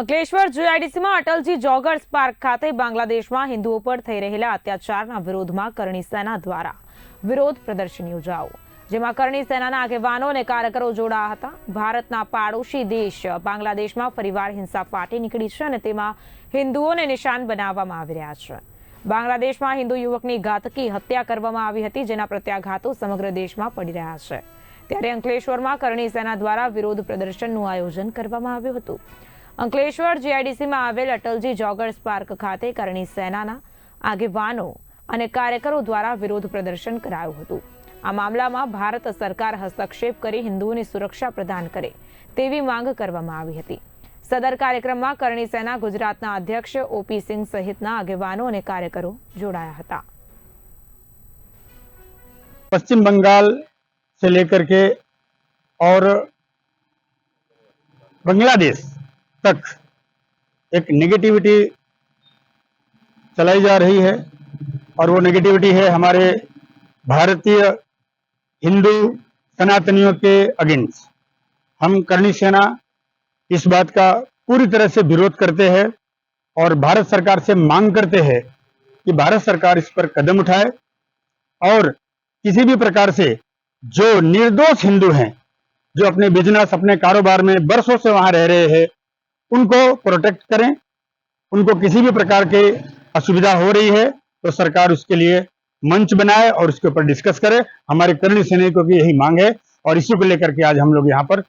અંકલેશ્વર જીઆઈડીસીમાં Atalji joggers park ખાતે બાંગ્લાદેશમાં હિન્દુઓ પર થઈ રહેલા અત્યાચારના વિરોધમાં કરણી સેના દ્વારા વિરોધ પ્રદર્શન યોજાયું જેમાં કરણી સેનાના આગેવાનો અને કાર્યકરો જોડાયા હતા. ભારતના પાડોશી દેશ બાંગ્લાદેશમાં ફરીવાર હિંસા ફાટી નીકળી છે અને તેમાં હિન્દુઓને નિશાન બનાવવામાં આવી રહ્યા છે. બાંગ્લાદેશમાં હિન્દુ યુવકની ઘાતકી હત્યા કરવામાં આવી હતી, જેના પ્રત્યાઘાતો સમગ્ર દેશમાં પડી રહ્યા છે. ત્યારે અંકલેશ્વરમાં કરણી સેના દ્વારા વિરોધ પ્રદર્શનનું આયોજન કરવામાં આવ્યું હતું. અંકલેશ્વર જીઆઈડીસીમાં આવેલ અટલજી જોગર્સ પાર્ક ખાતે કરણી સેનાના આગેવાનો અને કાર્યકરો દ્વારા વિરોધ પ્રદર્શન કરાયું હતું આ મામલામાં ભારત સરકાર હસ્તક્ષેપ કરી હિન્દુઓની સુરક્ષા પ્રદાન કરે તેવી માંગ કરવામાં આવી હતી સદર કાર્યક્રમમાં કરણી સેના ગુજરાતના અધ્યક્ષ ઓપી સિંહ સહિતના આગેવાનો અને કાર્યકરો જોડાયા હતા पश्चिम बंगाल से लेकर के और बांग्लादेश तक एक नेगेटिविटी चलाई जा रही है और वो नेगेटिविटी है हमारे भारतीय हिंदू सनातनियों के अगेंस्ट हम करणी सेना इस बात का पूरी तरह से विरोध करते हैं और भारत सरकार से मांग करते हैं कि भारत सरकार इस पर कदम उठाए और किसी भी प्रकार से जो निर्दोष हिंदू हैं, जो अपने बिज़नेस अपने कारोबार में बरसों से वहाँ रह रहे हैं उनको प्रोटेक्ट करें। उनको किसी भी प्रकार के असुविधा हो रही है तो सरकार उसके लिए मंच बनाए और उसके ऊपर डिस्कस करे। हमारे करणी सैनिकों की यही मांग है और इसी को लेकर के आज हम लोग यहाँ पर